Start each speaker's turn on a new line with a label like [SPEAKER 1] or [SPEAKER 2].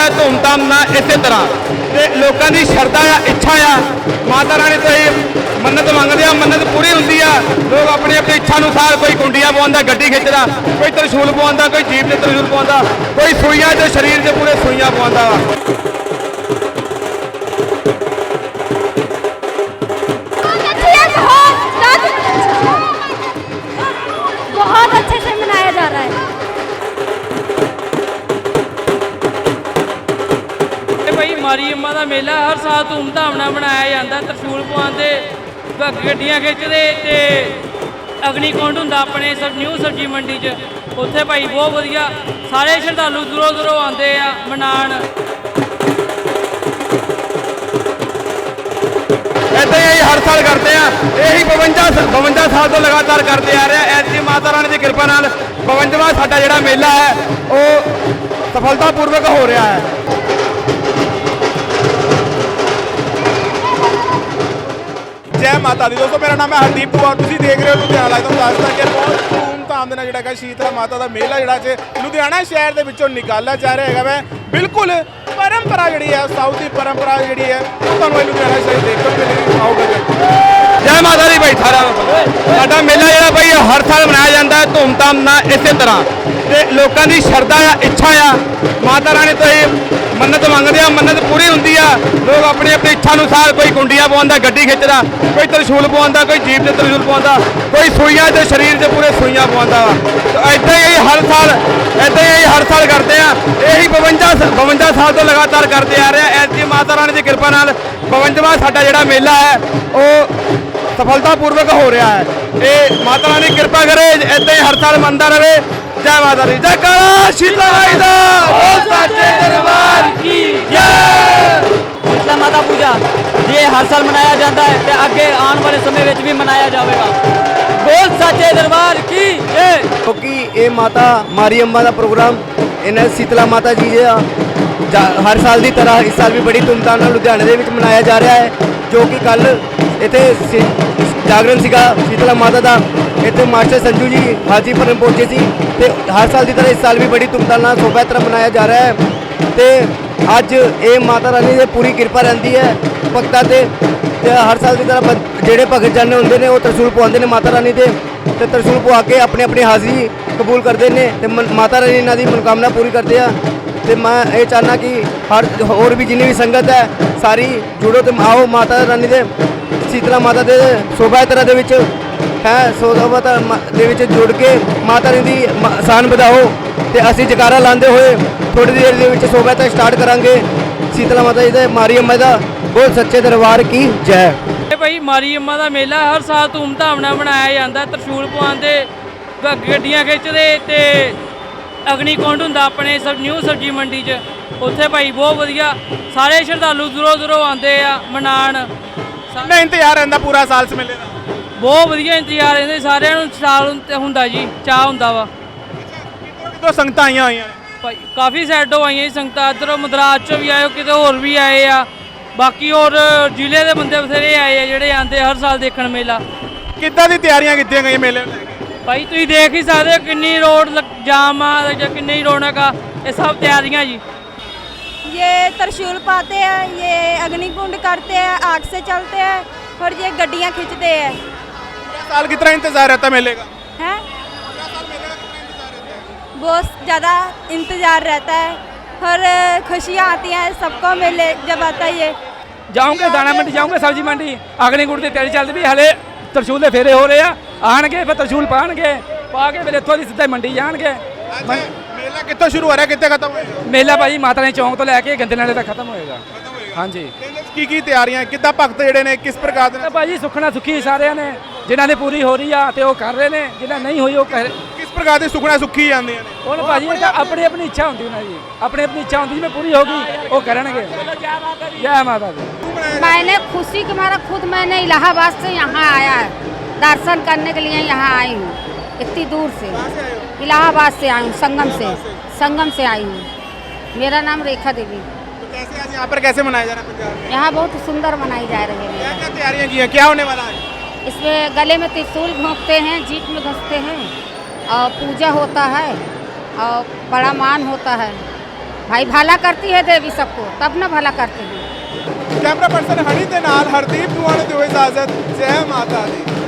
[SPEAKER 1] ਜਾਂਦਾ ਹੈ ਧੂਮਧਾਮ ਨਾਲ ਇਸੇ ਤਰ੍ਹਾਂ। ਤੇ ਲੋਕਾਂ ਦੀ ਸ਼ਰਧਾ ਆ, ਇੱਛਾ ਆ। ਮਾਤਾ ਰਾਣੀ ਤੋਂ ਇਹ ਮੰਨਤ ਮੰਗਦੇ ਆ, ਮੰਨਤ ਪੂਰੀ ਹੁੰਦੀ ਆ। ਲੋਕ ਆਪਣੀ ਆਪਣੀ ਇੱਛਾ ਅਨੁਸਾਰ ਕੋਈ ਕੁੰਡੀਆਂ ਪਵਾਉਂਦਾ, ਗੱਡੀ ਖਿੱਚਦਾ, ਕੋਈ ਤਰਸ਼ੂਲ ਪਵਾਉਂਦਾ, ਕੋਈ ਜੀਪ ਤੇ ਤਰਸ਼ੂਲ ਪਵਾਉਂਦਾ, ਕੋਈ ਸੂਈਆਂ ਤੇ ਸਰੀਰ ਤੇ ਪੂਰੇ ਸੂਈਆਂ ਪਵਾਉਂਦਾ।
[SPEAKER 2] ਭਾਈ ਅੰਮਾ ਦਾ ਮੇਲਾ ਹਰ ਸਾਲ ਧੂਮਧਾਮ ਨਾਲ ਮਨਾਇਆ ਜਾਂਦਾ। ਤਰਸ਼ੂਲ ਪਵਾਉਂਦੇ ਗੱਡੀਆਂ ਖਿੱਚਦੇ ਤੇ ਅਗਨੀ ਕੁੰਡ ਹੁੰਦਾ ਆਪਣੇ ਸਬ ਨਿਊ ਸਬਜੀ ਮੰਡੀ 'ਚ। ਉੱਥੇ ਭਾਈ ਬਹੁਤ ਵਧੀਆ, ਸਾਰੇ ਸ਼ਰਧਾਲੂ ਦੂਰੋਂ ਦੂਰੋਂ ਆਉਂਦੇ ਆ ਮਨਾਣ
[SPEAKER 1] ਏਦਾਂ ਹੀ ਅਸੀਂ ਹਰ ਸਾਲ ਕਰਦੇ ਆ ਇਹੀ 52 ਸ- 52 ਸਾਲ ਤੋਂ ਲਗਾਤਾਰ ਕਰਦੇ ਆ ਰਹੇ। ਐਤਕੀ ਮਾਤਾ ਰਾਣੀ ਦੀ ਕਿਰਪਾ ਨਾਲ 52ਵਾਂ ਸਾਡਾ ਜਿਹੜਾ ਮੇਲਾ ਹੈ, ਉਹ ਸਫਲਤਾਪੂਰਵਕ ਹੋ ਰਿਹਾ ਹੈ।
[SPEAKER 3] ਜੈ ਦੋਸਤੋ, ਮੇਰਾ ਨਾਮ ਹੈ ਹਰਦੀਪ ਕੁਮਾਰ ਤੁਸੀਂ ਦੇਖ ਰਹੇ ਹੋ ਲੁਧਿਆਣਾ ਲਾਈਵ। ਤੋਂ ਦੱਸਦਾ ਕਿ ਬਹੁਤ ਧੂਮਧਾਮ ਦੇ ਨਾਲ ਜਿਹੜਾ ਹੈਗਾ ਸ਼ੀਤਲਾ ਮਾਤਾ ਦਾ ਮੇਲਾ ਜਿਹੜਾ ਚ ਲੁਧਿਆਣਾ ਸ਼ਹਿਰ ਦੇ ਵਿੱਚੋਂ ਨਿਕਾਲਿਆ ਜਾ ਰਿਹਾ ਹੈਗਾ। ਵੈ ਬਿਲਕੁਲ ਪਰੰਪਰਾ ਜਿਹੜੀ ਹੈ, ਸਾਊਥ ਦੀ ਪਰੰਪਰਾ ਜਿਹੜੀ ਹੈ ਤੁਹਾਨੂੰ ਇਹ ਲੁਧਿਆਣਾ ਸ਼ਹਿਰ ਦੇਖਣ ਨੂੰ ਮਿਲੇਗੀ ਆਓਗੇ
[SPEAKER 1] ਜੈ ਮਾਤਾ ਦੀ ਬਾਈ ਸਾਰਾ ਸਾਡਾ ਮੇਲਾ ਜਿਹੜਾ ਬਾਈ ਹਰ ਸਾਲ ਮਨਾਇਆ ਜਾਂਦਾ ਹੈ, ਧੂਮਧਾਮ ਨਾਲ ਇਸੇ ਤਰ੍ਹਾਂ। ਤੇ ਲੋਕਾਂ ਦੀ ਸ਼ਰਧਾ ਆ, ਇੱਛਾ ਆ। ਮਾਤਾ ਰਾਣੀ ਤੋਂ ਇਹ ਮੰਨਤ ਮੰਗਦੇ ਆ, ਮੰਨਤ ਪੂਰੀ ਹੁੰਦੀ ਆ। ਲੋਕ ਆਪਣੀ ਆਪਣੀ ਇੱਛਾ ਅਨੁਸਾਰ ਕੋਈ ਕੁੰਡੀਆਂ ਪਵਾਉਂਦਾ, ਗੱਡੀ ਖਿੱਚਦਾ, ਕੋਈ ਤਰਸ਼ੂਲ ਪਵਾਉਂਦਾ, ਕੋਈ ਜੀਪ ਤੇ ਤਰਸ਼ੂਲ ਪਵਾਉਂਦਾ, ਕੋਈ ਸੂਈਆਂ ਤੇ ਸਰੀਰ ਤੇ ਪੂਰੇ ਸੂਈਆਂ ਪਵਾਉਂਦਾ ਵਾ। ਇਦਾਂ ਹੀ ਹਰ ਸਾਲ ਇਦਾਂ ਹੀ ਅਸੀਂ ਹਰ ਸਾਲ ਕਰਦੇ ਆ। ਇਹੀ 52 ਸ- 52 ਸਾਲ ਤੋਂ ਲਗਾਤਾਰ ਕਰਦੇ ਆ ਰਹੇ ਆ। ਐਤਕੀ ਮਾਤਾ ਰਾਣੀ ਦੀ ਕਿਰਪਾ ਨਾਲ 52ਵਾਂ ਸਾਡਾ ਜਿਹੜਾ ਮੇਲਾ ਹੈ, ਉਹ ਸਫਲਤਾਪੂਰਵਕ ਹੋ ਰਿਹਾ ਹੈ। ਇਹ ਮਾਤਾ ਰਾਣੀ ਕਿਰਪਾ ਕਰੇ ਇਦਾਂ ਹੀ ਹਰ ਸਾਲ ਮੰਨਦਾ ਰਹੇ। ਜੈ ਮਾਤਾ ਦੀ ਜੈ ਕਾਲਾ ਸ਼ੀਤਲਾ ਮਾਈ ਦਾ ਬੋਲ ਸਾਚੇ ਦਰਬਾਰ ਕੀ ਜੈ।
[SPEAKER 4] ਸ਼ੀਤਲਾ ਮਾਤਾ ਪੂਜਾ ਇਹ ਹਰ ਸਾਲ ਮਨਾਇਆ ਜਾਂਦਾ ਹੈ ਤੇ ਅੱਗੇ ਆਉਣ ਵਾਲੇ ਸਮੇਂ ਵਿੱਚ ਵੀ ਮਨਾਇਆ ਜਾਵੇਗਾ। ਬੋਲ ਸੱਚੇ ਦਰਬਾਰ ਕੀ ਜੈ।
[SPEAKER 5] ਕਿਉਂਕਿ ਇਹ ਮਾਤਾ ਮਾਰੀ ਅੰਬਾ ਦਾ ਪ੍ਰੋਗਰਾਮ ਇਹਨਾਂ ਸੀਤਲਾ ਮਾਤਾ ਜੀ ਦਾ ਹਰ ਸਾਲ ਦੀ ਤਰ੍ਹਾਂ ਇਸ ਸਾਲ ਵੀ ਬੜੀ ਧੂਮਧਾਮ ਨਾਲ ਲੁਧਿਆਣੇ ਦੇ ਵਿੱਚ ਮਨਾਇਆ ਜਾ ਰਿਹਾ ਹੈ ਜੋ ਕਿ ਕੱਲ ਇੱਥੇ ਜਾਗਰਣ ਸੀਗਾ ਸੀਤਲਾ ਮਾਤਾ ਦਾ। ਇੱਥੇ ਮਾਸਟਰ ਸੰਜੂ ਜੀ ਹਾਜੀਪੁਰ ਪਹੁੰਚੇ ਸੀ ਤੇ ਹਰ ਸਾਲ ਦੀ ਤਰ੍ਹਾਂ ਇਸ ਸਾਲ ਵੀ ਬੜੀ ਧੂਮਧਾਮ ਨਾਲ ਸ਼ੋਭਾ ਤਰ੍ਹਾਂ ਮਨਾਇਆ ਜਾ ਰਿਹਾ ਹੈ। ਤੇ ਅੱਜ ਇਹ ਮਾਤਾ ਰਾਣੀ ਦੀ ਪੂਰੀ ਕਿਰਪਾ ਰਹਿੰਦੀ ਹੈ। ਭਗਤਾਂ ਤੇ ਤੇ ਹਰ ਸਾਲ ਦੀ ਤਰ੍ਹਾਂ ਬ- ਜਿਹੜੇ ਭਗਤ ਜਨ ਹੁੰਦੇ ਨੇ ਉਹ ਤਰਸੂਲ ਪਵਾਉਂਦੇ ਨੇ ਮਾਤਾ ਰਾਣੀ ਦੇ। ਤੇ ਤਰਸੂਲ ਪਵਾ ਕੇ ਆਪਣੀ ਆਪਣੀ ਹਾਜ਼ਰੀ ਕਬੂਲ ਕਰਦੇ ਨੇ ਤੇ ਮਨ- ਮਾਤਾ ਰਾਣੀ ਇਹਨਾਂ ਦੀ ਮਨੋਕਾਮਨਾ ਪੂਰੀ ਕਰਦੇ ਆ। ਤੇ ਮੈਂ ਇਹ ਚਾਹਨਾ ਕਿ ਹਰ ਹੋਰ ਵੀ ਜਿੰਨੀ ਵੀ ਸੰਗਤ ਹੈ, ਸਾਰੀ ਜੁੜੋ ਤੇ ਆਓ ਮਾਤਾ ਰਾਣੀ ਦੇ। ਸੀਤਲਾ ਮਾਤਾ ਦੇ ਸ਼ੋਭਾ ਯਾਤਰਾ ਦੇ ਵਿੱਚ ਹੈ, ਸ਼ੋਭਾ ਦੇ ਵਿੱਚ ਜੁੜ ਕੇ ਮਾਤਾ ਰਾਣੀ ਦੀ ਆਸਾਨ ਵਧਾਓ ਤੇ ਅਸੀਂ ਜਕਾਰਾ ਲਾਉਂਦੇ ਹੋਏ ਥੋੜੀ ਦੇਰ ਦੇ ਵਿੱਚ ਸ਼ੋਭਾ ਯਾਤਰਾ ਸਟਾਰਟ ਕਰਾਂਗੇ। ਸੀਤਲਾ ਮਾਤਾ ਜੀ ਦੇ, ਮਾਰੀ ਅੰਮਾ ਦਾ ਬਹੁਤ ਸੱਚੇ ਦਰਬਾਰ ਕੀ ਜੈ।
[SPEAKER 2] ਇਹ ਭਾਈ ਮਾਰੀ ਅੰਮਾ ਦਾ ਮੇਲਾ ਹਰ ਸਾਲ ਧੂਮਧਾਮ ਨਾਲ ਮਨਾਇਆ ਜਾਂਦਾ, ਤਰਸ਼ੂਲ ਪਵਾਉਂਦੇ ਗੱਡੀਆਂ ਖਿੱਚਦੇ ਤੇ ਅਗਨੀ ਕੁੰਡ ਹੁੰਦਾ ਆਪਣੇ ਸਬ ਨਿਊ ਸਬਜੀ ਮੰਡੀ 'ਚ। ਉੱਥੇ ਭਾਈ ਬਹੁਤ ਵਧੀਆ, ਸਾਰੇ ਸ਼ਰਧਾਲੂ ਦੂਰੋਂ ਦੂਰੋਂ ਆਉਂਦੇ ਆ ਮਨਾਣ
[SPEAKER 3] ਕਿੰਨਾ ਇੰਤਜ਼ਾਰ ਰਹਿੰਦਾ ਪੂਰਾ ਸਾਲ ਇਸ ਮੇਲੇ ਦਾ?
[SPEAKER 2] ਬਹੁਤ ਵਧੀਆ ਇੰਤਜ਼ਾਰ ਇਹਦੇ ਸਾਰਿਆਂ ਨੂੰ ਸਾਲ ਤੇ ਹੁੰਦਾ ਜੀ ਚਾਹ ਹੁੰਦਾ ਵਾ।
[SPEAKER 3] ਕਿਤੋਂ ਕਿਤੋਂ ਸੰਗਤਾਂ ਆਈਆਂ ਹੋਈਆਂ ਨੇ?
[SPEAKER 2] ਭਾਈ ਕਾਫੀ ਸਾਈਡੋਂ ਆਈਆਂ ਜੀ ਸੰਗਤਾਂ ਇੱਧਰੋਂ ਮਦਰਾਸ ਚੋਂ ਵੀ ਆਏ ਕਿਤੇ ਹੋਰ ਵੀ ਆਏ ਆ। ਬਾਕੀ ਹੋਰ ਜ਼ਿਲ੍ਹੇ ਦੇ ਬੰਦੇ ਬਥੇਰੇ ਆਏ ਆ ਜਿਹੜੇ ਆਂਦੇ ਹਰ ਸਾਲ ਦੇਖਣ ਮੇਲਾ।
[SPEAKER 3] ਕਿੱਦਾਂ ਦੀ ਤਿਆਰੀਆਂ ਕੀਤੀਆਂ ਗਈਆਂ ਮੇਲੇ ਨੂੰ ਲੈ ਕੇ?
[SPEAKER 2] ਭਾਈ ਤੁਸੀਂ ਦੇਖ ਹੀ ਸਕਦੇ ਹੋ ਕਿੰਨੀ ਰੋਡ ਜਾਮ ਆ ਜਾਂ ਕਿੰਨੀ ਰੌਣਕ ਆ ਇਹ ਸਭ ਤਿਆਰੀਆਂ ਜੀ।
[SPEAKER 6] ये त्रिशूल पाते हैं ये अग्निकुंड करते हैं आग से चलते हैं और ये गड्डियाँ खींचते हैं
[SPEAKER 3] पूरा साल कितना इंतजार रहता है मेले का
[SPEAKER 6] हैं बहुत ज़्यादा इंतज़ार रहता है और खुशियाँ आती हैं सबको मेले जब आता है ये
[SPEAKER 7] ਜਾਉਂਗੇ ਦਾਣਾ ਮੰਡੀ ਜਾਉਂਗੇ ਸਬਜ਼ੀ ਮੰਡੀ ਅਗਨੀ ਗੁੜ ਦੀ ਤਿਆਰੀ ਚੱਲਦੀ ਵੀ ਹਲੇ ਤਰਸ਼ੂਲ ਦੇ ਫੇਰੇ ਹੋ ਰਹੇ ਆ ਆਣਗੇ ਫਿਰ ਤਰਸ਼ੂਲ ਪਾਣਗੇ ਪਾ ਕੇ ਫਿਰ ਇੱਥੋਂ ਦੀ ਸਿੱਧਾ ਹੀ ਮੰਡੀ ਜਾਣਗੇ
[SPEAKER 3] अच्छा मेला कितना शुरू हो रहा है कितने खत्म होएगा
[SPEAKER 7] ਮੇਲਾ ਭਾਈ ਮਾਤਾ ਰਾਣੀ ਚੌਂਕ ਤੋਂ ਲੈ ਕੇ ਗੰਦੇ ਨਾਲੇ ਤੱਕ ਖਤਮ ਹੋਏਗਾ ਹਾਂਜੀ
[SPEAKER 3] ਕੀ ਕੀ ਤਿਆਰੀਆਂ ਕਿੱਦਾਂ ਭਗਤ ਜਿਹੜੇ ਨੇ ਕਿਸ ਪ੍ਰਕਾਰ ਦੇ
[SPEAKER 7] ਤੇ
[SPEAKER 3] ਨਾਲ
[SPEAKER 7] ਭਾਜੀ ਸੁਖਣਾ ਸੁਖੀ ਸਾਰਿਆਂ ਨੇ ਜਿਨ੍ਹਾਂ ਦੀ ਪੂਰੀ ਹੋ ਰਹੀ ਆ ਤੇ ਉਹ ਕਰ ਰਹੇ ਨੇ ਜਿਨ੍ਹਾਂ ਨਹੀਂ ਹੋਈ ਉਹ ਕਰ
[SPEAKER 3] ਕਿਸ ਪ੍ਰਕਾਰ ਦੇ ਸੁਖਣਾ ਸੁੱਖੀ ਜਾਂਦੀਆਂ ਨੇ
[SPEAKER 7] ਹੁਣ ਭਾਜੀ ਇਹ ਤਾਂ ਆਪਣੀ ਆਪਣੀ ਇੱਛਾ ਹੁੰਦੀ ਉਹਨਾਂ ਦੀ ਆਪਣੀ ਆਪਣੀ ਇੱਛਾ ਹੁੰਦੀ ਜਿਵੇਂ ਪੂਰੀ ਹੋ ਗਈ ਉਹ ਕਰਨਗੇ ਜੈ ਮਾਤਾ ਦੀ
[SPEAKER 8] मैंने खुशी के मारा खुद मैंने इलाहाबाद से यहाँ आया है दर्शन करने के लिए यहाँ आई हूँ इतनी दूर से इलाहाबाद से आई हूँ संगम से संगम से आई हूँ मेरा नाम रेखा देवी
[SPEAKER 3] तो कैसे आज यहाँ पर कैसे मनाया जा रहा है पंजाब में
[SPEAKER 8] यहाँ बहुत सुंदर मनाई जा रही है
[SPEAKER 3] क्या
[SPEAKER 8] मेला।
[SPEAKER 3] क्या तैयारियां की हैं क्या होने वाला है
[SPEAKER 8] इसमें गले में त्रिशूल घोंपते हैं जीप में घसते हैं और पूजा होता है और बड़ा मान होता है भाई भला करती है देवी सबको तब ना भला करते हैं
[SPEAKER 3] ਕੈਮਰਾ ਪਰਸਨ ਹਣੀ ਦੇ ਨਾਲ ਹਰਦੀਪ ਦੁਆਣੇ ਦਿਓ ਇਜਾਜ਼ਤ ਜੈ ਮਾਤਾ ਦੀ